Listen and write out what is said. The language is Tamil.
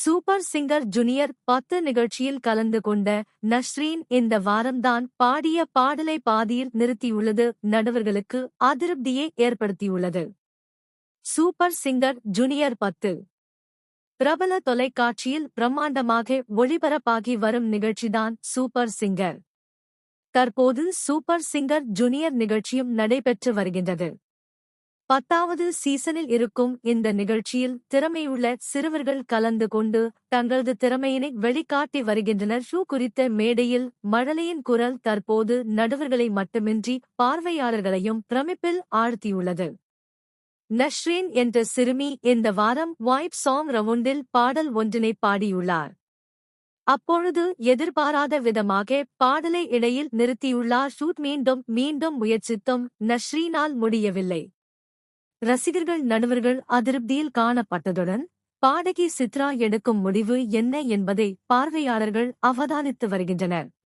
சூப்பர் சிங்கர் ஜூனியர் பத்து நிகழ்ச்சியில் கலந்து கொண்ட நஸ்ரீன் இந்த வாரம்தான் பாடிய பாடலை பாதியில் நிறுத்தியுள்ளது. நடுவர்களுக்கு அதிருப்தியை ஏற்படுத்தியுள்ளது. சூப்பர் சிங்கர் ஜூனியர் பத்து. பிரபல தொலைக்காட்சியில் பிரம்மாண்டமாக ஒளிபரப்பாகி வரும் நிகழ்ச்சிதான் சூப்பர் சிங்கர். தற்போது சூப்பர் சிங்கர் ஜூனியர் நிகழ்ச்சியும் நடைபெற்று வருகின்றது. பத்தாவது சீசனில் இருக்கும் இந்த நிகழ்ச்சியில் திறமையுள்ள சிறுவர்கள் கலந்து கொண்டு தங்களது திறமையினை வெளிக்காட்டி வருகின்றனர். ஷூ குறித்த மேடையில் மழலையின் குரல் தற்போது நடுவர்களை மட்டுமின்றி பார்வையாளர்களையும் பிரமிப்பில் ஆழ்த்தியுள்ளது. நஷ்ரீன் என்ற சிறுமி இந்த வாரம் வாய்ப் சாங் ரவுண்டில் பாடல் ஒன்றினை பாடியுள்ளார். அப்பொழுது எதிர்பாராத விதமாக பாடலை இடையில் நிறுத்தியுள்ளார். ஷூட் மீண்டும் மீண்டும் முயற்சித்தும் நஷ்ரீனால் முடியவில்லை. ரசிகர்கள் நடுவர்கள் அதிருப்தியில் காணப்பட்டதுடன் பாடகி சித்ரா எடுக்கும் முடிவு என்ன என்பதை பார்வையாளர்கள் அவதானித்து வருகின்றனர்.